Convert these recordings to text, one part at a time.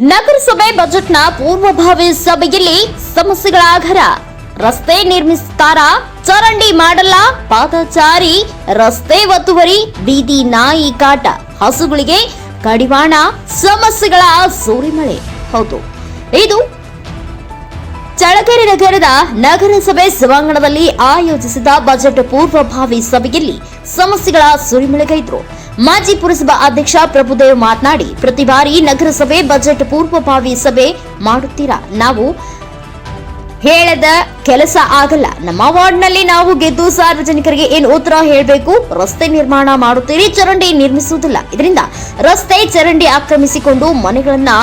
ನಗರಸಭೆ ಬಜೆಟ್ನ ಪೂರ್ವಭಾವಿ ಸಭೆಯಲ್ಲಿ ಸಮಸ್ಯೆಗಳ ಆಗರ ರಸ್ತೆ ನಿರ್ಮಿಸ್ತಾರ, ಚರಂಡಿ ಮಾಡಲ್ಲ, ಪಾದಚಾರಿ, ರಸ್ತೆ ಒತ್ತುವರಿ, ಬೀದಿ ನಾಯಿ ಕಾಟ, ಹಸುಗಳಿಗೆ ಕಡಿವಾಣ, ಸಮಸ್ಯೆಗಳ ಸೂರಿಮಳೆ. ಹೌದು. ಇದು ಚಳಕೆರೆ ನಗರದ ನಗರಸಭೆ ಸಭಾಂಗಣದಲ್ಲಿ ಆಯೋಜಿಸಿದ ಬಜೆಟ್ ಪೂರ್ವಭಾವಿ ಸಭೆಯಲ್ಲಿ ಸಮಸ್ಯೆಗಳ ಸುರಿಮಳೆಗೈದರು. ಮಾಜಿ ಪುರಸಭಾ ಅಧ್ಯಕ್ಷ ಪ್ರಭುದೇವ್ ಮಾತನಾಡಿ, ಪ್ರತಿ ಬಾರಿ ನಗರಸಭೆ ಬಜೆಟ್ ಪೂರ್ವಭಾವಿ ಸಭೆ ಮಾಡುತ್ತೀರಾ? ನಾವು ಹೇಳದ ಕೆಲಸ ಆಗಲ್ಲ. ನಮ್ಮ ವಾರ್ಡ್ನಲ್ಲಿ ನಾವು ಗೆದ್ದು ಸಾರ್ವಜನಿಕರಿಗೆ ಏನು ಉತ್ತರ ಹೇಳಬೇಕು? ರಸ್ತೆ ನಿರ್ಮಾಣ ಮಾಡುತ್ತೀರಿ, ಚರಂಡಿ ನಿರ್ಮಿಸುವುದಿಲ್ಲ. ಇದರಿಂದ ರಸ್ತೆ ಚರಂಡಿ ಆಕ್ರಮಿಸಿಕೊಂಡು ಮನೆಗಳನ್ನ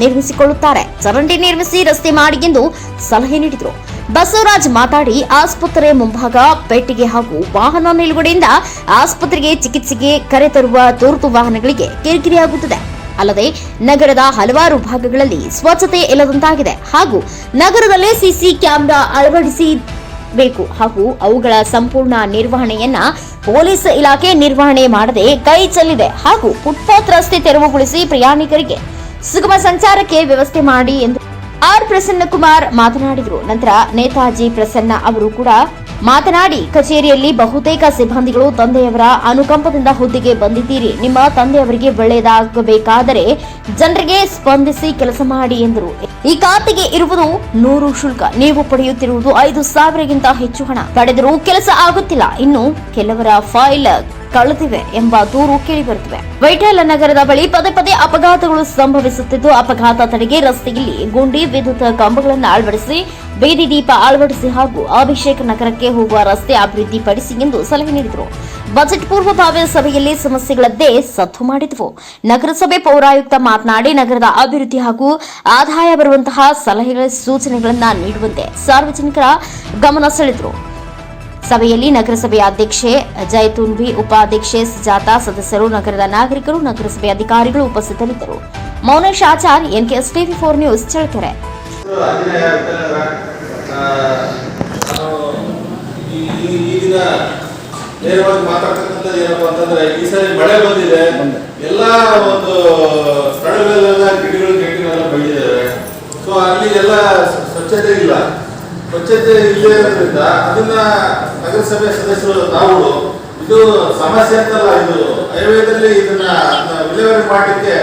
ನಿರ್ಮಿಸಿಕೊಳ್ಳುತ್ತಾರೆ. ಚರಂಡಿ ನಿರ್ಮಿಸಿ ರಸ್ತೆ ಮಾಡಿ ಎಂದು ಸಲಹೆ ನೀಡಿದರು. ಬಸವರಾಜ್ ಮಾತಾಡಿ, ಆಸ್ಪತ್ರೆ ಮುಂಭಾಗ ಪೆಟ್ಟಿಗೆ ಹಾಗೂ ವಾಹನ ನಿಲುಗಡೆಯಿಂದ ಆಸ್ಪತ್ರೆಗೆ ಚಿಕಿತ್ಸೆಗೆ ಕರೆತರುವ ತುರ್ತು ವಾಹನಗಳಿಗೆ ಕಿರಿಕಿರಿಯಾಗುತ್ತದೆ. ಅಲ್ಲದೆ, ನಗರದ ಹಲವಾರು ಭಾಗಗಳಲ್ಲಿ ಸ್ವಚ್ಛತೆ ಇಲ್ಲದಂತಾಗಿದೆ ಹಾಗೂ ನಗರದಲ್ಲಿ ಸಿಸಿ ಕ್ಯಾಮೆರಾ ಅಳವಡಿಸಬೇಕು ಹಾಗೂ ಅವುಗಳ ಸಂಪೂರ್ಣ ನಿರ್ವಹಣೆಯನ್ನ ಪೊಲೀಸ್ ಇಲಾಖೆ ನಿರ್ವಹಣೆ ಮಾಡದೆ ಕೈ ಚೆಲ್ಲಿದೆ ಹಾಗೂ ಫುಟ್ಪಾತ್ ರಸ್ತೆ ತೆರವುಗೊಳಿಸಿ ಪ್ರಯಾಣಿಕರಿಗೆ ಸುಗಮ ಸಂಚಾರಕ್ಕೆ ವ್ಯವಸ್ಥೆ ಮಾಡಿ ಎಂದು ಆರ್ ಪ್ರಸನ್ನ ಕುಮಾರ್ ಮಾತನಾಡಿದರು. ನಂತರ ನೇತಾಜಿ ಪ್ರಸನ್ನ ಅವರು ಕೂಡ ಮಾತನಾಡಿ, ಕಚೇರಿಯಲ್ಲಿ ಬಹುತೇಕ ಸಿಬ್ಬಂದಿಗಳು ತಂದೆಯವರ ಅನುಕಂಪದಿಂದ ಹುದ್ದೆಗೆ ಬಂದಿದ್ದೀರಿ. ನಿಮ್ಮ ತಂದೆಯವರಿಗೆ ಒಳ್ಳೆಯದಾಗಬೇಕಾದರೆ ಜನರಿಗೆ ಸ್ಪಂದಿಸಿ ಕೆಲಸ ಮಾಡಿ ಎಂದರು. ಈ ಖಾತೆಗೆ ಇರುವುದು ನೂರು ಶುಲ್ಕ. ನೀವು ಪಡೆಯುತ್ತಿರುವುದು ಐದು ಸಾವಿರಗಿಂತ ಹೆಚ್ಚು ಹಣ. ಪಡೆದರೂ ಕೆಲಸ ಆಗುತ್ತಿಲ್ಲ. ಇನ್ನು ಕೆಲವರ ಫೈಲ್ ಕಳೆದಿವೆ ಎಂಬ ದೂರು ಕೇಳಿಬರುತ್ತಿವೆ ವೈಟಾಲ ನಗರದ ಬಳಿ ಪದೇ ಪದೇ ಅಪಘಾತಗಳು ಸಂಭವಿಸುತ್ತಿದ್ದು, ಅಪಘಾತ ತಡೆಗೆ ರಸ್ತೆಯಲ್ಲಿ ಗುಂಡಿ, ವಿದ್ಯುತ್ ಕಂಬಗಳನ್ನು ಅಳವಡಿಸಿ, ಬೀದಿ ದೀಪ ಅಳವಡಿಸಿ ಹಾಗೂ ಅಭಿಷೇಕ ನಗರಕ್ಕೆ ಹೋಗುವ ರಸ್ತೆ ಅಭಿವೃದ್ಧಿಪಡಿಸಿ ಎಂದು ಸಲಹೆ ನೀಡಿದರು. ಬಜೆಟ್ ಪೂರ್ವಭಾವಿ ಸಭೆಯಲ್ಲಿ ಸಮಸ್ಯೆಗಳದ್ದೇ ಸದ್ದು ಮಾಡಿದವು. ನಗರಸಭೆ ಪೌರಾಯುಕ್ತ ಮಾತನಾಡಿ, ನಗರದ ಅಭಿವೃದ್ಧಿ ಹಾಗೂ ಆದಾಯ ಬರುವಂತಹ ಸಲಹೆಗಳ ಸೂಚನೆಗಳನ್ನು ನೀಡುವಂತೆ ಸಾರ್ವಜನಿಕರ ಗಮನ ಸೆಳೆದರು. ಸಭೆಯಲ್ಲಿ ನಗರಸಭೆ ಅಧ್ಯಕ್ಷೆ ಜೈತೂನ್ ಬಿ ಉಪಾಧ್ಯಕ್ಷೆ ಸುಜಾತಾ ಸದಸ್ಯರು ನಗರದ ನಾಗರಿಕರು ನಗರಸಭೆ ಅಧಿಕಾರಿಗಳು ಉಪಸ್ಥಿತರಿದ್ದರು Mounesh Achar NKS TV four news Challakere ನೇರವಾಗಿ ಮಾತಾಡ್ತಕ್ಕಂಥದ್ದು ಏನಪ್ಪ ಅಂತಂದ್ರೆ ಈ ಸಾರಿ ಮಳೆ ಬಂದಿದೆ ಎಲ್ಲ ಒಂದು ಸ್ಥಳಗಳೆಲ್ಲ ಗಿಡಗಳು ಗಟ್ಟಿಗಳೆಲ್ಲ ಬೆಳೆದಿದ್ದಾವೆ ಸೊ ಅಲ್ಲಿ ಎಲ್ಲ ಸ್ವಚ್ಛತೆ ಇಲ್ಲ ಸ್ವಚ್ಛತೆ ಇಲ್ಲದೆ ಇರೋದ್ರಿಂದ ಅದನ್ನ ನಗರಸಭೆ ಸದಸ್ಯರು ನಾವು ಇದು ಸಮಸ್ಯೆ ಅಂತಲ್ಲ, ಇದು ಆಯುರ್ವೇದದಲ್ಲಿ ಇದನ್ನ ವಿಲೇವಾರಿ ಮಾಡಲಿಕ್ಕೆ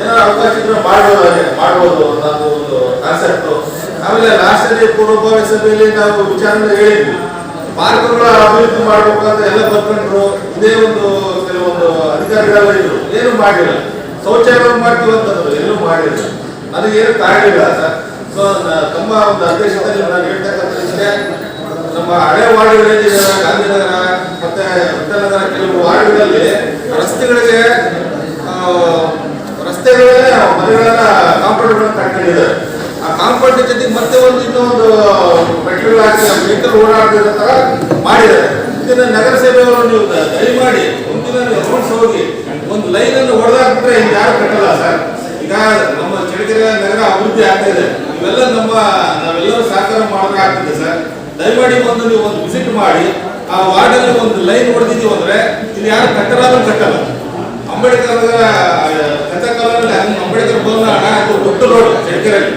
ಏನೋ ಅವಕಾಶ ಇದ್ರೆ ಮಾಡ್ಬೋದು ಮಾಡ್ಬೋದು ಅನ್ನೋದು ಒಂದು ಕಾನ್ಸೆಪ್ಟ್ ಆಮೇಲೆ ರಾಷ್ಟ್ರೀಯ ಪೂರ್ವಭಾವಿ ಸಭೆಯಲ್ಲಿ ನಾವು ವಿಚಾರನ ಹೇಳಿದ್ವಿ. ಪಾರ್ಕ್ಗಳ ಅಭಿವೃದ್ಧಿ ಮಾಡಬೇಕು ಅಂತ ಎಲ್ಲ ಬರ್ಕೊಂಡ್ರು, ಇದೇ ಒಂದು ಕೆಲವೊಂದು ಅಧಿಕಾರಿಗಳೆಲ್ಲ ಇದ್ರು. ಏನು ಮಾಡಿಲ್ಲ. ಶೌಚಾಲಯ ಮಾಡ್ತೀವಿ ಅಂತಂದ್ರು, ಎಲ್ಲೂ ಮಾಡಿಲ್ಲ. ನನಗೆ ಏನು ಕಾರಣಿಲ್ಲ ಸರ್. ಸೊ ತಮ್ಮ ಒಂದು ಅಧ್ಯಕ್ಷತೆಯಲ್ಲಿ ನಾನು ಹೇಳ್ತಕ್ಕಂಥ ವಿಷಯ ನಮ್ಮ ಹಳೆ ವಾರ್ಡ್ಗಳಲ್ಲಿ ಗಾಂಧಿನಗರ ಮತ್ತೆ ವಿಠಲನಗರ ಕೆಲವು ವಾರ್ಡ್ಗಳಲ್ಲಿ ರಸ್ತೆಗಳಿಗೆ ರಸ್ತೆಗಳೇ ಮನೆಗಳನ್ನ ಕಾಂಪೌಂಡ್ಗಳನ್ನು ಕಟ್ಕೊಂಡಿದ್ದಾರೆ. ಆ ಕಾಂಪೌಂಡ್ ಜೊತೆಗೆ ಮತ್ತೆ ಒಂದು ಇನ್ನೊಂದು ಮೆಟೀರಿಯಲ್ ಹಾಕಿ ವೆಹಿಕಲ್ ಓಡಾಡದಿರೋ ತರ ಮಾಡಿದ್ದಾರೆ. ಇದನ್ನ ನಗರಸಭೆಯವರು ನೀವು ದಯಮಾಡಿ ಒಂದಿನ ನೀವು ಹೋಗಿ ಒಂದು ಲೈನ್ ಅನ್ನು ಹೊಡೆದಾಕ್ಬಿಟ್ರೆ ಇನ್ನು ಯಾರು ಕಟ್ಟಲ್ಲ ಸರ್. ಈಗ ನಮ್ಮ ಚಳ್ಳಕೆರೆ ನಗರ ಅಭಿವೃದ್ಧಿ ಆಗ್ತಾ ಇದೆ. ಇವೆಲ್ಲ ನಮ್ಮ ನಾವೆಲ್ಲರೂ ಸಹಕಾರ ಮಾಡಬೇಕಾಗ್ತದೆ ಸರ್. ದಯಮಾಡಿ ಬಂದು ನೀವು ಒಂದು ವಿಸಿಟ್ ಮಾಡಿ, ಆ ವಾರ್ಡಲ್ಲಿ ಒಂದು ಲೈನ್ ಹೊಡೆದಿದ್ದೀವಿ ಅಂದ್ರೆ ಇಲ್ಲಿ ಯಾರು ಕಟ್ಟಲಾದ್ರೂ ಕಟ್ಟಲ್ಲ. ಅಂಬೇಡ್ಕರ್ ಕಥಕಾಲದಲ್ಲಿ ಅಂಬೇಡ್ಕರ್ ಬಂದ ಅದು ದೊಡ್ಡ ರೋಡ್ ಚಳ್ಳಕೆರೆಯಲ್ಲಿ.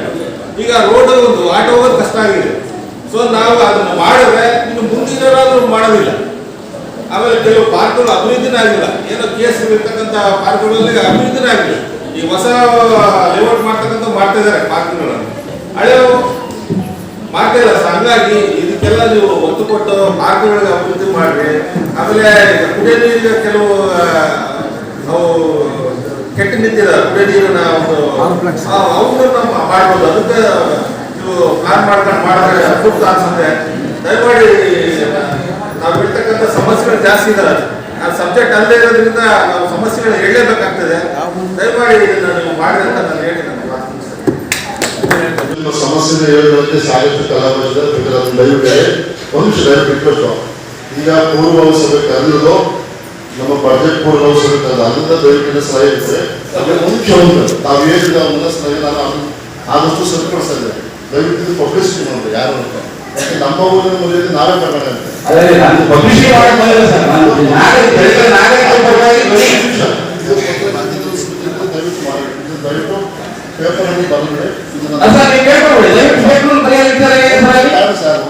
ಈಗ ರೋಡ್ ಒಂದು ಆಟೋ ಹೋಗೋದು ಕಷ್ಟ ಆಗಿದೆ. ಸೊ ನಾವು ಅದನ್ನು ಮಾಡಿದ್ರೆ ಇನ್ನು ಮುಂದಿನವರಾದ್ರೂ ಮಾಡೋದಿಲ್ಲ. ಆಮೇಲೆ ಕೆಲವು ಪಾರ್ಕ್ಗಳು ಅಭಿವೃದ್ಧಿನೇ ಆಗಿಲ್ಲ. ಏನೋ ಕೇಸ್ ಇರ್ತಕ್ಕಂಥ ಪಾರ್ಕ್ಗಳಲ್ಲಿ ಅಭಿವೃದ್ಧಿನೇ ಆಗಿಲ್ಲ. ಈ ಹೊಸ ಲೇಔಟ್ ಮಾಡ್ತಕ್ಕಂಥ ಮಾಡ್ತಾ ಇದ್ದಾರೆ ಪಾರ್ಕ್ಗಳನ್ನು. ಹಳೆವು ಮಾಡ್ತಾ ಇಲ್ಲ ಸೊ ಹಂಗಾಗಿ ಇದಕ್ಕೆಲ್ಲ ನೀವು ಒತ್ತು ಕೊಟ್ಟು ಮಾರ್ಗಗಳಿಗೆ ಅಭಿವೃದ್ಧಿ ಮಾಡ್ರಿ. ಆಮೇಲೆ ಕುಡಿಯೋ ನೀರಿನ ಕೆಲವು ನಾವು ಅವು ಕೆಟ್ಟ ನಿಂತಿದೆ ಕುಡಿಯೋ ನೀರಿನ ಒಂದು ಅವನ್ನ ನಮ್ಮ ಮಾಡ್ಬೋದು. ಅದಕ್ಕೆ ನೀವು ಪ್ಲಾನ್ ಮಾಡ್ಕೊಂಡು ಮಾಡಿದ್ರೆ ಅಭಿವೃದ್ಧಿ ಅನ್ಸುತ್ತೆ. ದಯಮಾಡಿ ನಾವು ಇರ್ತಕ್ಕಂಥ ಸಮಸ್ಯೆಗಳು ಜಾಸ್ತಿ ಇದಾವೆ. ಆ ಸಬ್ಜೆಕ್ಟ್ ಅಲ್ಲದೆ ಇರೋದ್ರಿಂದ ನಾವು ಸಮಸ್ಯೆಗಳು ಹೇಳಲೇಬೇಕಾಗ್ತದೆ. ದಯಮಾಡಿ ಇದನ್ನ ನೀವು ಮಾಡಿ ಅಂತ ನಾನು ಹೇಳಿ ನನ್ನ ಮಾತು ಮುಗಿಸ್ತೇನೆ. ನಿಮ್ಮ ಸಮಸ್ಯೆ ಹೇಳುವಂತೆ ಸಾಹಿತ್ಯ ಕಲಾವಿದ ಪ್ರಕರಣ ದಯವಿಟ್ಟರೆ ಒಂದು ಬಿಟ್ಟು ಈಗ ಪೂರ್ವ ಕರೆದು ನಮ್ಮ ಬಜೆಟ್ ಪೂರ್ವ ಅವಸರಕ್ಕಲ್ಲ ಅಲ್ಲಿಂದ ದಯವಿಟ್ಟು ಸಲಹೆ ಇರ್ತದೆ ಅದೇ ನಿಮಿಷ ಒಂದು. ನಾವು ಏನಿದೆ ಅವನ್ನ ಸಲಹೆ ನಾನು ಆದಷ್ಟು ಸರಿಪಡಿಸ್ತಾ ಇದ್ದೇನೆ. ದಯವಿಟ್ಟು ಪಬ್ಲಿಸಿಟಿ ಮಾಡಿ ಯಾರು ಅಂತ. ನಮ್ಮ ಊರಿನ ಮರ್ಯಾದೆ ನಾವೇ ತಗೊಂಡೆ ಪಬ್ಲಿಸಿಟಿ ಮಾಡಕ್ ಬಂದಿಲ್ಲ ಸರ್ ನಾನು ನಾಳೆ ಬೆಳಗ್ಗೆ ನಾಳೆ ಪರವಾಗಿ ಬರೀ ಇದು ಪತ್ರ ಮಾಧ್ಯಮದ ಸುದ್ದಿಯಿಂದ ದಯವಿಟ್ಟು ಮಾಡಿ ಇದು ದಯವಿಟ್ಟು ಪೇಪರಲ್ಲಿ ಸರ್ ಪೇಪರ್ ಬರೆಯಲಿದ್ದಾರೆ ಸರ್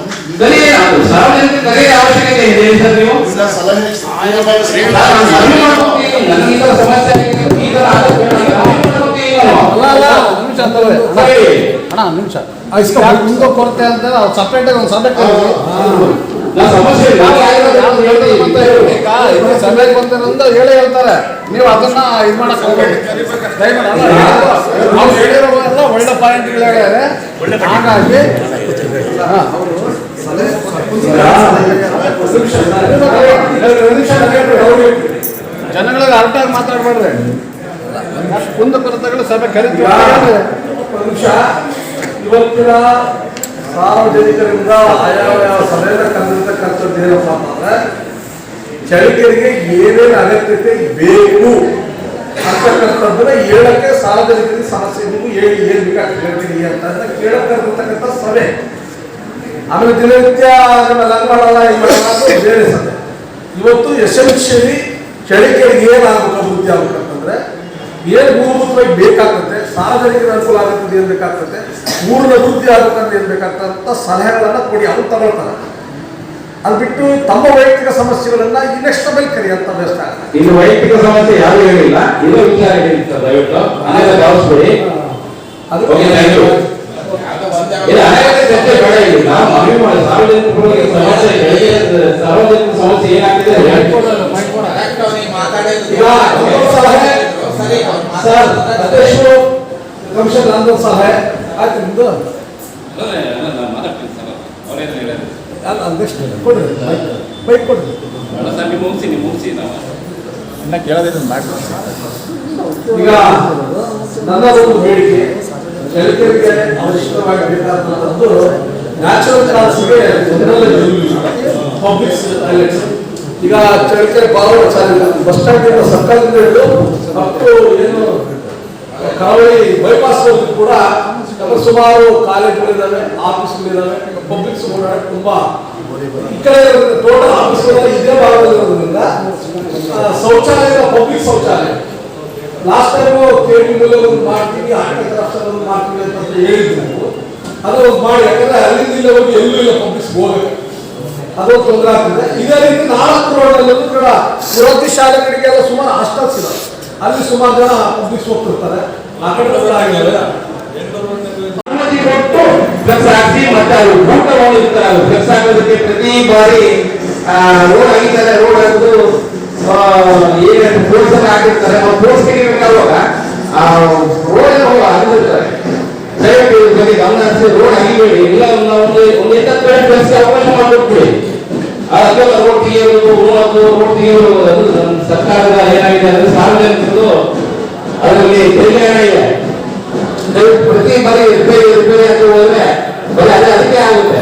ಸಾರ್ವಜನಿಕ ಅವಶ್ಯಕತೆ ಇದೆ ಸರ್ ನೀವು? ಇಲ್ಲ ಸಲಹೆ ನನಗೆ ಸಮಸ್ಯೆ ಈ ನಿಮಿಷ. ಅಣ್ಣ, ಕೊರತೆ ಅಂತ ಸಪ್ರೇಟ್ ಆಗಿ ಒಂದು ಸಬ್ಜೆಕ್ಟ್ ಸಭೆಗೆ ಹೇಳೇ ಹೇಳ್ತಾರೆ. ನೀವು ಅದನ್ನ ಇದು ಮಾಡಕ್ ಹೋಗ್ಬೇಡಿ. ಅವ್ರು ಒಳ್ಳೆ ಪಾಯಿಂಟ್ ಹೇಳ್ಯಾರೆ. ಹಾಗಾಗಿ ಜನಗಳಿಗೆ ಅರ್ಥ ಆಗಿ ಅರ್ಟಾಗಿ ಮಾತಾಡ್ಬೇಡ್ರಿ. ಕುಂದ ಕೊರತೆಗಳು ಸಭೆ ಕರೀತೀವಿ ಇವತ್ತಿನ ಸಾರ್ವಜನಿಕರಿಂದ ಆಯಾವ ಸಭೆಯನ್ನು ಕರೆದಿರ್ತಕ್ಕಂಥದ್ದು ಏನಪ್ಪ ಅಂತಂದ್ರೆ ಚಳಿಕರಿಗೆ ಏನೇನು ಅಗತ್ಯತೆ ಬೇಕು ಅಂತಕ್ಕಂಥದ್ದನ್ನ ಹೇಳಕ್ಕೆ ಸಾರ್ವಜನಿಕರಿಗೆ ಸಮಸ್ಯೆ ನೀವು ಹೇಳಿ, ಏನ್ ಬೇಕಾಗ್ತದೆ ಹೇಳ್ತೀನಿ ಅಂತ ಅಂತ ಕೇಳಕ್ ಕರೆದಿರ್ತಕ್ಕಂಥ ಸಭೆ. ಆಮೇಲೆ ದಿನನಿತ್ಯ ಹಂಗ್ ಮಾಡಲ್ಲ ಅದು ಬೇರೆ ಸಭೆ. ಇವತ್ತು ಎಸೆನ್ಷಿಯಲಿ ಚಳಿಕರಿಗೆ ಏನಾಗುತ್ತೆ ಅಭಿವೃದ್ಧಿ ಆಗ್ಬೇಕಂತಂದ್ರೆ, ಏನು ಮೂಲಭೂತವಾಗಿ ಬೇಕಾಗ್ತದೆ ಸಾರ್ವಜನಿಕರ ಅನುಕೂಲ ಆಗುತ್ತದೆ ಏನ್ ಬೇಕಾಗ್ತದೆ? ಊರಿನ ಅಭಿವೃದ್ಧಿ ಆಗ್ಬೇಕಂತ ಏನ್ ಬೇಕಾಗ್ತದೆ? ಸಲಹೆಗಳನ್ನ ಕೊಡಿ ಅದು ತಗೊಳ್ತಾರೆ. ಅದು ಬಿಟ್ಟು ತಮ್ಮ ವೈಯಕ್ತಿಕ ಸಮಸ್ಯೆಗಳನ್ನ ಇನ್ನೆಷ್ಟ ಮೇಲೆ ಅಂತ ವ್ಯವಸ್ಥೆ ಆಗುತ್ತೆ ಇನ್ನು ವೈಯಕ್ತಿಕ ಸಮಸ್ಯೆ ಯಾರು ಹೇಳಿಲ್ಲ ಇದು ವಿಚಾರ ಹೇಳಿ ಸರ್ ದಯವಿಟ್ಟು. ಅನೇಕ ಭಾವಿಸ್ಬೇಡಿ ಅದು ಚರ್ಚೆ ಬೇಡ ಇಲ್ಲಿ. ನಾವು ಮನವಿ ಮಾಡಿ ಸಾರ್ವಜನಿಕರಿಗೆ ಸಮಸ್ಯೆ ಬೆಳಗ್ಗೆ ಸಾರ್ವಜನಿಕ ಸಮಸ್ಯೆ ಏನಾಗ್ತಿದೆ. ಈಗ ಸರ್ ಕಮಿಷನ್ ನಂದು ಸಹಾಯ ಆಯ್ತು ನಿಮ್ದು? ಅಲ್ಲ ಅಧ್ಯಕ್ಷ ಕೊಡ್ರಿ ಬೈಕ್ ಕೊಡ್ರಿ. ಈಗ ನನ್ನದೊಂದು ಬೇಡಿಕೆ ಚಳಿತರಿಗೆ ಅವಶ್ಯಕವಾಗಿ ಬೇಕಾದಂತದ್ದು ನ್ಯಾಚುರಲ್ ಕ್ಲಾಸ್ಗೆ ಪಬ್ಲಿಕ್ ಎಲೆಕ್ಷನ್ ಈಗ ಚಳಿಕೆ ಬಾವು ಚಾಲಿಲ್ಲ ಬಸ್ ಸ್ಟ್ಯಾಂಡ್ ಸರ್ಕಾರದಿಂದ ಹಿಡಿದು ಮತ್ತು ಏನು ಕರಾವಳಿ ಬೈಪಾಸ್ ಕೂಡ ಸುಮಾರು ಕಾಲೇಜ್ಗಳಿದ್ದಾವೆ, ಆಫೀಸ್ಗಳಿದ್ದಾವೆ ಪಬ್ಲಿಕ್ಸ್ ತುಂಬಾ ಈ ಕಡೆ ಟೋಟಲ್ ಆಫೀಸ್ಗಳು ಇದೇ ಭಾಗದಲ್ಲಿರೋದ್ರಿಂದ ಶೌಚಾಲಯ ಪಬ್ಲಿಕ್ ಶೌಚಾಲಯ. ಲಾಸ್ಟ್ ಟೈಮ್ ಕೇಟಿಂಗಲ್ಲಿ ಒಂದು ಮಾಡ್ತೀವಿ ಆರ್ಥಿಕ ರಾಷ್ಟ್ರ ಮಾಡ್ತೀವಿ ಅಂತ ಹೇಳಿದ್ರು. ಅದು ಮಾಡಿ, ಯಾಕಂದ್ರೆ ಅಲ್ಲಿಂದ ಇಲ್ಲಿ ಹೋಗಿ ಎಲ್ಲೂ ಇಲ್ಲ ಪಬ್ಲಿಕ್ಸ್ ಹೋಗಬೇಕು ಅದು ತೊಂದರೆ ಆಗ್ತದೆ. ಇದೇ ರೀತಿ ನಾಲ್ಕು ರೋಡಲ್ಲೂ ಕೂಡ ವಿರೋಧಿ ಶಾಲೆಗಳಿಗೆಲ್ಲ ಸುಮಾರು ಹಾಸ್ಟೆಲ್ಸ್ ಅಲ್ಲಿ ಸುಮಾರು ಜನ ಪಬ್ಲಿಕ್ಸ್ ಹೋಗ್ತಿರ್ತಾರೆ ಆ ಕಡೆ ಹಾಕಿ ಮತ್ತೆ ಪ್ರತಿ ಬಾರಿ ರೋಡ್ ಆಗಿದ್ದಾರೆ. ರೋಡ್ ಹಾಕಿದ್ರು ಏನು ಪೋಸ್ಟ್ ಹಾಕಿರ್ತಾರೆ. ನಾವು ರೋಡ್ ರೋಡ್ ಆಗಿಬೇಡಿ. ಇಲ್ಲ ಒಂದು ಒಂದು ಅವಕಾಶ ಮಾಡಿಕೊಟ್ಬಿಡಿ ಅದಕ್ಕೆಲ್ಲ ರೋಡ್ ತೆಗೆಯೋದು ರೋಡ್ ನಮ್ಮ ಸರ್ಕಾರದ ಏನಾಗಿದೆ ಅಂದ್ರೆ ಸಾರ್ವಜನಿಕರು ಅದರಲ್ಲಿ ಹಣ ಇದೆ ಪ್ರತಿ ಬಾರಿ ರಿಪೇರಿ ರಿಪೇರಿ ಅಂತ ಹೋದ್ರೆ ಬರೀ ಅದೇ ಅದಕ್ಕೆ ಆಗುತ್ತೆ.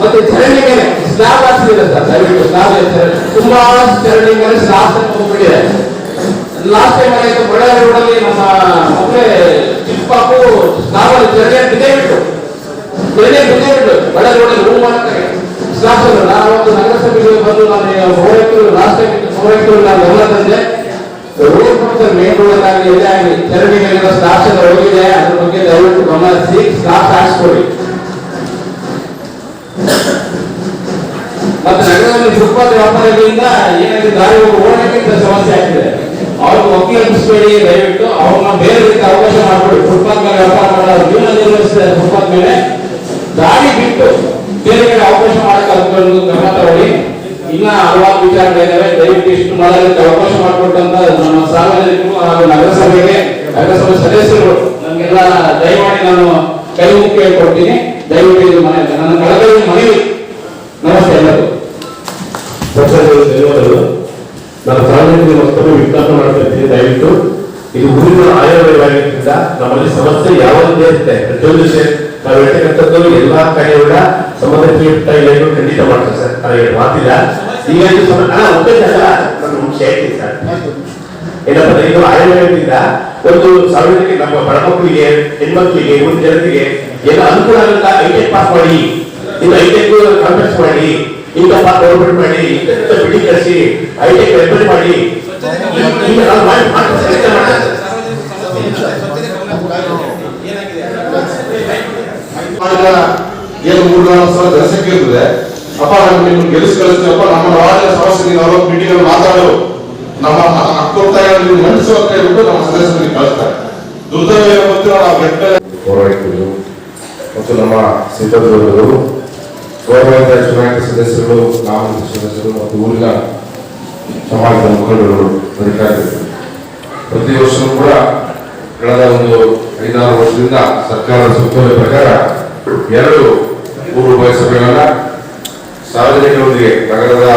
ಮತ್ತೆ ಚರಣಿಗೆ ಸ್ಲಾಬ್ ಹಾಕ್ಸಿದ್ರೆ ಸರ್, ದಯವಿಟ್ಟು ಸ್ಲಾಬ್ ತುಂಬಾ ಚರಣಿ ಮೇಲೆ ಸ್ಲಾಬ್ ಹೋಗ್ಬಿಟ್ಟಿದೆ ಲಾಸ್ಟ್ ಟೈಮ್ ಏನಾಯ್ತು ಬಳ್ಳಾರಿ ರೋಡಲ್ಲಿ ನಮ್ಮ ಮಕ್ಕಳೇ ಚಿಕ್ಕ ಸ್ಲಾಬ್ ಅಲ್ಲಿ ಚರಣಿ ಬಿದ್ದೇ ಬಿಟ್ಟು ಚರಣಿ ಬಿದ್ದೇ ಬಿಟ್ಟು ಬಳ್ಳಾರಿ ರೋಡಲ್ಲಿ ರೂಮ್ ಮಾಡ್ತಾರೆ ಸ್ಲಾಬ್ ನಾನು ಒಂದು ನಗರಸಭೆಗೆ ಬಂದು ನಾನು ಹೋರಾಯ್ತು ಲಾಸ್ಟ್ ಟೈಮ್ ಹೋರಾಯ್ತು ನಾವು ಮಾಡ್ತಾರೆ ಮೇನ್ ರೋಡ್ ಆಗಲಿ ಎಲ್ಲೇ ಆಗಲಿ ಚರಂಡಿ ಮೇಲಿರೋ ಸ್ಲಾಬ್ಸ್ ಅದ್ರ ಬಗ್ಗೆ ದಯವಿಟ್ಟು ಗಮನ ಹರಿಸಿ ಸ್ಲಾಬ್ಸ್ ಹಾಕ್ಸ್ಕೊಡಿ ಮತ್ತೆ ನಗರದಲ್ಲಿ ಫುಟ್ಪಾತ್ ವ್ಯಾಪಾರಿಗಳಿಂದ ಏನಾಗಿದೆ ದಾರಿ ಅಂತ ಸಮಸ್ಯೆ ಆಗ್ತಿದೆ. ಅವ್ರಿಗೆ ಅನಿಸ್ಬೇಡಿ ದಯವಿಟ್ಟು ಬೇರೆ ರೀತಿ ಅವಕಾಶ ಮಾಡ್ಕೊಡಿ. ಫುಟ್ಪಾತ್ ಮೇಲೆ ವ್ಯಾಪಾರ ಮೇಲೆ ದಾರಿ ಬಿಟ್ಟು ಬೇರೆ ಕಡೆ ಅವಕಾಶ ಮಾಡಕ್ಕೆ ಅದಕ್ಕೊಂದು ಗಮನ ತಗೊಳ್ಳಿ ಇನ್ನ ಹಲವಾರು ವಿಚಾರಗಳಿದ್ದಾವೆ. ದಯವಿಟ್ಟು ಇಷ್ಟು ಮಾಡೋದಕ್ಕೆ ಅವಕಾಶ ಮಾಡಿಕೊಟ್ಟಂತ ನಮ್ಮ ಸಾರ್ವಜನಿಕರು ಹಾಗೂ ನಗರಸಭೆಗೆ, ನಗರಸಭೆ ಸದಸ್ಯರು, ನಮಗೆಲ್ಲ ದಯಮಾಡಿ ನಾನು ಕೈ ಮುಗಿ ಕೇಳ್ಕೊಡ್ತೀನಿ. ದಯವಿಟ್ಟು ಇದು ಮನೆ, ನನ್ನ ಕಳೆದ ಮನವಿ ನಮಸ್ತೆ ಪಕ್ಷದಲ್ಲಿ ಧನ್ಯವಾದಗಳು. ನಾನು ಸಾರ್ವಜನಿಕ ಮತ್ತೊಮ್ಮೆ ವಿಜ್ಞಾಪನೆ ಮಾಡ್ತಾ ದಯವಿಟ್ಟು ಇದು ಊರಿನ ಆಯವ್ಯಯವಾಗಿದ್ದರಿಂದ ನಮ್ಮಲ್ಲಿ ಸಮಸ್ಯೆ ಯಾವಾಗ ಇರುತ್ತೆ ಪ್ರತಿಯೊಂದು ವಿಷಯ ನಾವು ಹೇಳ್ತಕ್ಕಂಥದ್ದು ಎಲ್ಲಾ ಕಡೆಯವರ ಸಂಬಂಧಪಟ್ಟ ಇಲಾಖೆ ಖಂಡಿತ ಮಾಡ್ತಾರೆ ಸರ್. ನನಗೆ ಮಾತಿಲ್ಲ. ಈಗ ಏನಪ್ಪ ಇದು ಆಯುರ್ವೇದದಿಂದ ಒಂದು ಸಾರ್ವಜನಿಕ ನಮ್ಮ ಬಡಮಕ್ಕಳಿಗೆ, ಹೆಣ್ಮಕ್ಳಿಗೆ ಒಂದು ಜನರಿಗೆ ಎಲ್ಲ ಅನುಕೂಲ ಆಗುತ್ತಾ? ಐಟೆಕ್ ಪಾಸ್ ಮಾಡಿ, ಇನ್ನು ಐಟೆಕ್ ಕಾನ್ಫರೆನ್ಸ್ ಮಾಡಿ ಇಂಥ ಪಾಸ್ ಗೌರ್ಮೆಂಟ್ ಮಾಡಿ ಇಂಥ ಬಿಲ್ಡಿಂಗ್ ಕಳಿಸಿ ಐಟೆಕ್ ರೆಫರ್ ಮಾಡಿ. ಮಾಡಿ- ಮಾಡಿ- ವಾರ್ಡಿನ ಏನು ಮೂರು ನಾಲ್ಕು ಸಾವಿರ ಜನಸಂಖ್ಯೆ ಇರ್ತದೆ, ಅಪ್ಪ ನಾನು ನಮ್ಮ ವಾರ್ಡಿನ ಸಮಸ್ಯೆ ನೀವು ಅವರ ಮೀಟಿಂಗ್ ಮಾತಾಡು ನಮ್ಮ ಹಕ್ಕೊತ್ತಾಯ ನೀವು ಮಂಡಿಸುವ ಅಂತ ನಮ್ಮ ಸದಸ್ಯರಿಗೆ ಕಳಿಸ್ತಾರೆ. ದುರ್ದೈವ ಮತ್ತು ನಾವು ಮತ್ತು ನಮ್ಮ ಸಿದ್ಧರುಗಳು ಗೌರವಾನ್ವಿತ ಚುನಾಯಿತ ಸದಸ್ಯರು ನಾಮನಿತ ಸದಸ್ಯರು ಮತ್ತು ಊರಿನ ಸಮಾಜದ ಮುಖಂಡರು ಅಧಿಕಾರಿಗಳು. ಪ್ರತಿ ವರ್ಷವೂ ಕೂಡ ಕಳೆದ ಒಂದು ಐದಾರು ವರ್ಷದಿಂದ ಸರ್ಕಾರದ ಸುತ್ತೋಲೆ ಪ್ರಕಾರ ಎರಡು, ಮೂರು ಸಭೆಗಳನ್ನ ಸಾರ್ವಜನಿಕರೊಂದಿಗೆ, ನಗರದ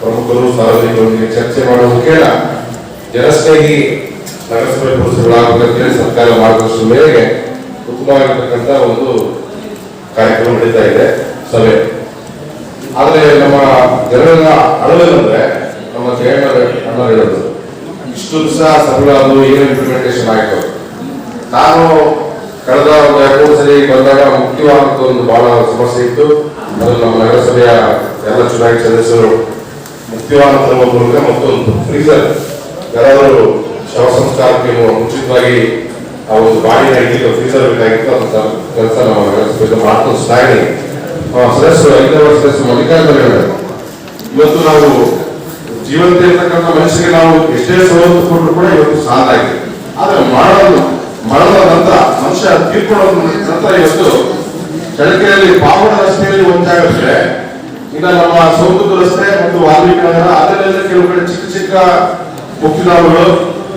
ಪ್ರಮುಖರು ಸಾರ್ವಜನಿಕರೊಂದಿಗೆ ಚರ್ಚೆ ಮಾಡುವ ಮುಖೇನ ಜನಸ್ನೇಹಿ ನಗರಸಭೆ ಪುರುಷಗಳಾಗುವುದಕ್ಕೆ ಸರ್ಕಾರ ಮಾರ್ಗದರ್ಶನ ಮೇರೆಗೆ ಉತ್ತಮವಾಗಿರ್ತಕ್ಕಂಥ ಒಂದು ಕಾರ್ಯಕ್ರಮ ನಡೀತಾ ಇದೆ, ಸಭೆ. ಆದರೆ ನಮ್ಮ ಜನರನ್ನ ಅಳವೇನಂದ್ರೆ ನಮ್ಮ ಜಯಣ್ಣ ಅಣ್ಣ ಹೇಳೋದು ಇಷ್ಟು ದಿವಸ ಅದು ಏನು ಇಂಪ್ಲಿಮೆಂಟೇಷನ್ ಆಯಿತು? ನಾನು ಕಳೆದ ಒಂದು ಎರಡು ಸರಿ ಬಂದಾಗ ಮುಖ್ಯವಾದಂತ ಒಂದು ಬಹಳ ಸಮಸ್ಯೆ ಇತ್ತು. ಅದು ನಮ್ಮ ನಗರಸಭೆಯ ಎಲ್ಲ ಚುನಾಯಿತ ಸದಸ್ಯರು ಮುಖ್ಯವಾದ ಮೂಲಕ ಮತ್ತೊಂದು ಫ್ರೀಸರ್ ಯಾರಾದರೂ ಶವ ಸಂಸ್ಕಾರಕ್ಕೆ ಮುಂಚಿತವಾಗಿ ಆ ಒಂದು ಬಾಡಿನ ಇಡ್ಲಿಕ್ಕೆ ಫ್ರೀಸರ್ ಬೇಕಾಗಿತ್ತು. ಅಂತ ಕೆಲಸ ನಮ್ಮ ನಗರಸಭೆ ಮಾಡ್ಕೊಂಡು ಸಾಗಿ ಸದಸ್ಯರು ಐದನೇ ಸದಸ್ಯರು ಮಲ್ಲಿಕಾರ್ಜುನ ಇವತ್ತು ನಾವು ಜೀವಂತ ಇರ್ತಕ್ಕಂಥ ಮನುಷ್ಯರಿಗೆ ನಾವು ಎಷ್ಟೇ ಸವಲತ್ತು ಕೊಟ್ಟರು ಕೂಡ ಇವತ್ತು ಸಾಲಾಗಿದೆ ಆದರೆ ಮಾಡೋದು ಮರಣದ ನಂತರ ಮನುಷ್ಯ ತೀರ್ಕೊಳ್ಳೋದ ನಂತರ ಇವತ್ತು ಚಳಕೆಯಲ್ಲಿ ಪಾವಡ ರಸ್ತೆಯಲ್ಲಿ ಒಂದಾಗುತ್ತೆ ಇನ್ನು ನಮ್ಮ ಸೋಮುದ್ರ ರಸ್ತೆ ಮತ್ತು ವಾಲ್ಮೀಕಿ ನಗರ ಅದರಲ್ಲಿ ಕೆಲವು ಕಡೆ ಚಿಕ್ಕ ಚಿಕ್ಕ ಉಪ್ಪಿನಾವುಗಳು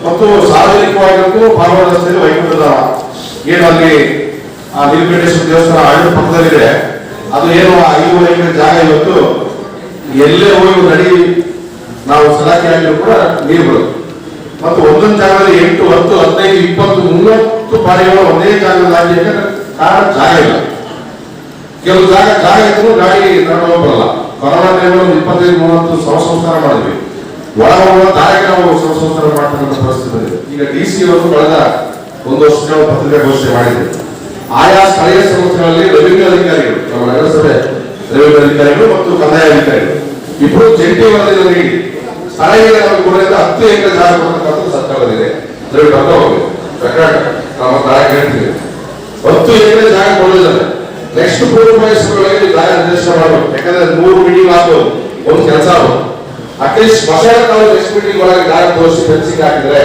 ಮತ್ತು ಸಾರ್ವಜನಿಕವಾಗಿರೋದು ಪಾವಡ ರಸ್ತೆಯಲ್ಲಿ ವೈಕುಂಠದ ಏನು ಅಲ್ಲಿ ಆ ನೀಲಕಂಠೇಶ್ವರ ದೇವಸ್ಥಾನ ಹಳ್ಳಿ ಪಕ್ಕದಲ್ಲಿದೆ. ಅದು ಏನು ಐದು ಐದು ಜಾಗ ಇವತ್ತು ಎಲ್ಲೇ ಹೋಗಿ ನಡಿ, ನಾವು ಸಲಾಕೆ ಹಾಕಿದ್ರು ಕೂಡ ನೀರು ಬರುತ್ತೆ. ಮತ್ತು ಒಂದೊಂದು ಜಾಗದಲ್ಲಿ ಎಂಟು, ಹತ್ತು ಇಪ್ಪತ್ತು ಮೂವತ್ತು ಬಾರಿಗಳು ಒಂದೇ ಜಾಗದಲ್ಲಿ ಕಾರಣ ಜಾಗ ಇಲ್ಲ. ಕೆಲವು ಜಾಗ ಜಾಗ ಇದ್ರು ಗಾಡಿ ತಗೊಂಡು ಬರಲ್ಲ ಕೊರೋನಾ ಟೈಮಲ್ಲಿ ಇಪ್ಪತ್ತೈದು, ಮೂವತ್ತು ಸಂಸ್ಕಾರ ಮಾಡಿದ್ವಿ. ಒಳ ಒಳ ದಾರಿಗೆ ನಾವು ಸಂಸ್ಕಾರ ಮಾಡ್ತಕ್ಕಂಥ ಪರಿಸ್ಥಿತಿ ಬಂದಿದೆ. ಈಗ ಡಿ ಸಿ ಅವರು ಕಳೆದ ಒಂದು ವರ್ಷ ನಾವು ಪತ್ರಿಕಾಗೋಷ್ಠಿ ಮಾಡಿದ್ವಿ. ಆಯಾ ಸ್ಥಳೀಯ ಸಂಸ್ಥೆಗಳಲ್ಲಿ ರೆವಿನ್ಯೂ ಅಧಿಕಾರಿಗಳು, ನಮ್ಮ ನಗರಸಭೆ ರೆವಿನ್ಯೂ ಅಧಿಕಾರಿಗಳು ಮತ್ತು ಕಂದಾಯ ಅಧಿಕಾರಿಗಳು ಇಬ್ಬರು ಜಂಟಿ ವರದಿ ನೀಡಿ. ಸ್ಥಳೀಯ ನಮಗೆ ಹತ್ತು ಎಕರೆ ಜಾಗ ಕೊಡತಕ್ಕಂಥ ಸರ್ಕಾರದಿದೆ ಕರ್ನಾಟಕ. ನಮ್ಮ ತಾಯಿ ಹೇಳ್ತೀವಿ ಹತ್ತು ಎಕರೆ ಜಾಗ ಕೊಡಿದ್ದಾರೆ ನೆಕ್ಸ್ಟ್ ಮೂರು ವಯಸ್ಸುಗಳಿಗೆ ಜಾಗ ನಿರ್ದೇಶನ ಮಾಡಬೇಕು. ಯಾಕಂದ್ರೆ ನೂರು ಮೀಟಿಂಗ್ ಆಗ್ಬೋದು. ಒಂದು ಕೆಲಸ ಆಗ್ಬೋದು. ಅಟ್ಲೀಸ್ಟ್ ಮಸಾಲ ನಾವು ನೆಕ್ಸ್ಟ್ ಮೀಟಿಂಗ್ ಒಳಗೆ ಜಾಗ ತೋರಿಸಿ ಫೆನ್ಸಿಂಗ್ ಹಾಕಿದ್ರೆ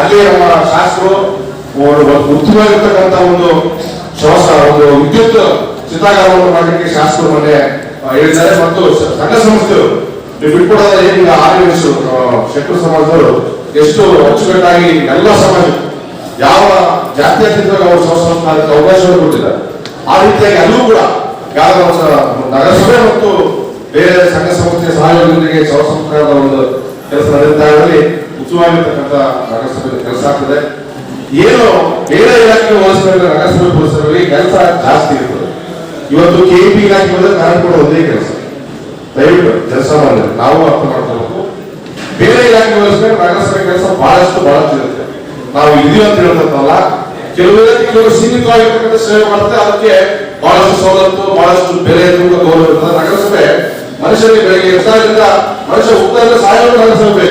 ಅಲ್ಲಿ ನಮ್ಮ ಶಾಸಕರು ಒಂದು ಒಂದು ಶವಸ, ಒಂದು ವಿದ್ಯುತ್ ಚಿತಾಗಾರವನ್ನು ಮಾಡಲಿಕ್ಕೆ ಶಾಸಕರು ಮೊನ್ನೆ ಹೇಳಿದ್ದಾರೆ. ಮತ್ತು ಸಂಘ ಸಂಸ್ಥೆಗಳು ನೀವು ಬಿಟ್ಕೊಡೋದ ಏನೀಗ ಆರ್ಯವಿಸು ಶೆಟ್ಟರು ಸಮಾಜದವರು, ಎಷ್ಟು ಅಚ್ಚುಕಟ್ಟಾಗಿ ಎಲ್ಲ ಸಮಾಜ ಯಾವ ಜಾತ್ಯತೀತವಾಗಿ ಅವರು ಸಂಸ್ಥಾನಕ್ಕೆ ಅವಕಾಶವನ್ನು ಕೊಟ್ಟಿದ್ದಾರೆ ಆ ರೀತಿಯಾಗಿ ಅಲ್ಲೂ ಕೂಡ ನಗರಸಭೆ ಮತ್ತು ಬೇರೆ ಸಂಘ ಸಂಸ್ಥೆಯ ಸಹಯೋಗದೊಂದಿಗೆ ಶವ ಸಂಸ್ಕಾರದ ಒಂದು ಕೆಲಸ ನಡೆಯುತ್ತಾ ಇದ್ದಲ್ಲಿ ಉತ್ತಮವಾಗಿರ್ತಕ್ಕಂಥ ನಗರಸಭೆ ಕೆಲಸ ಆಗ್ತದೆ. ಏನು ಬೇರೆ ಇಲಾಖೆಗೆ ಹೋಲಿಸಿದ್ರೆ ನಗರಸಭೆ ಪೊಲೀಸರಲ್ಲಿ ಕೆಲಸ ಜಾಸ್ತಿ ಇರ್ತದೆ. ಇವತ್ತು ಕೆಪಿ ಇಲಾಖೆ ಬಂದ್ರೆ ನಾನು ಕೂಡ ಒಂದೇ ಕೆಲಸ. ದಯವಿಟ್ಟು ಕೆಲಸ ಮಾಡಿದ್ರೆ ನಾವು ಅರ್ಥ ಮಾಡ್ಕೋಬೇಕು ಬೇರೆ ಇಲಾಖೆ ಹೋಲಿಸಿದ್ರೆ ನಗರಸಭೆ ಕೆಲಸ ಬಹಳಷ್ಟು ಬಹಳಷ್ಟು ನಾವು ಇದೀವಿ ಅಂತ ಹೇಳ್ತಲ್ಲ ಕೆಲವು ಕೆಲವರು ಸೀಮಿತವಾಗಿರ್ತಕ್ಕಂಥ ಸೇವೆ ಮಾಡುತ್ತೆ ಅದಕ್ಕೆ ಬಹಳಷ್ಟು ಸವಲತ್ತು, ಬಹಳಷ್ಟು ಬೆಲೆ ಗೌರವ ಇರ್ತದೆ ನಗರಸಭೆ ಮನುಷ್ಯನಿಗೆ ಬೆಳಗ್ಗೆ ಎಷ್ಟಾದ್ರಿಂದ ಮನುಷ್ಯ ಹೋಗ್ತಾ ಸಾಯೋದು ನಗರಸಭೆ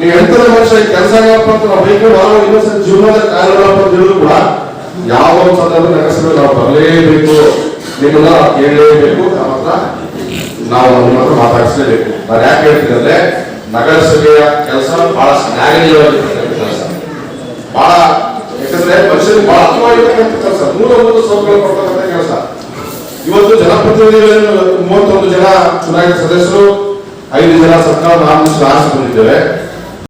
ನೀವು ಎಂತದ ಮನುಷ್ಯ ಕೆಲಸ ಅಂತ ನಾವು ಬೈಕೊಂಡು ನಾವು ಇನ್ನೊಂದ್ಸಲ ಜೀವನದ ಕಾರ್ಯಗಳಪ್ಪ ಅಂತ ಹೇಳಿದ್ರು ಕೂಡ ಯಾವ ಸಂದರ್ಭ ನಗರಸಭೆ ನಾವು ಬರಲೇಬೇಕು. ನಿಮ್ಮನ್ನ ಕೇಳಲೇಬೇಕು ಹತ್ರ ನಾವು ನಮ್ಮ ಹತ್ರ ಮಾತಾಡಿಸಲೇಬೇಕು. ನಾನು ಯಾಕೆ ಹೇಳ್ತೀನಿ ಅಂದ್ರೆ, ನಗರಸಭೆಯ ಕೆಲಸ ಬಹಳ ಕೆಲಸ ಬಹಳ, ಯಾಕಂದ್ರೆ ಮನುಷ್ಯರಿಗೆ ಬಹಳ ಅರ್ಥವಾಗಿರ್ತಕ್ಕಂಥ ಕೆಲಸ ಮೂಲಭೂತ ಸೌಕರ್ಯ ಕೊಡ್ತಕ್ಕಂಥ ಕೆಲಸ ಇವತ್ತು ಜನಪ್ರತಿನಿಧಿಗಳನ್ನು ಮೂವತ್ತೊಂದು ಜನ ಚುನಾಯಿತ ಸದಸ್ಯರು, ಐದು ಜನ ಸರ್ಕಾರ ನಾಮಿನೇಷನ್ ಆರಿಸಿ ಬಂದಿದ್ದೇವೆ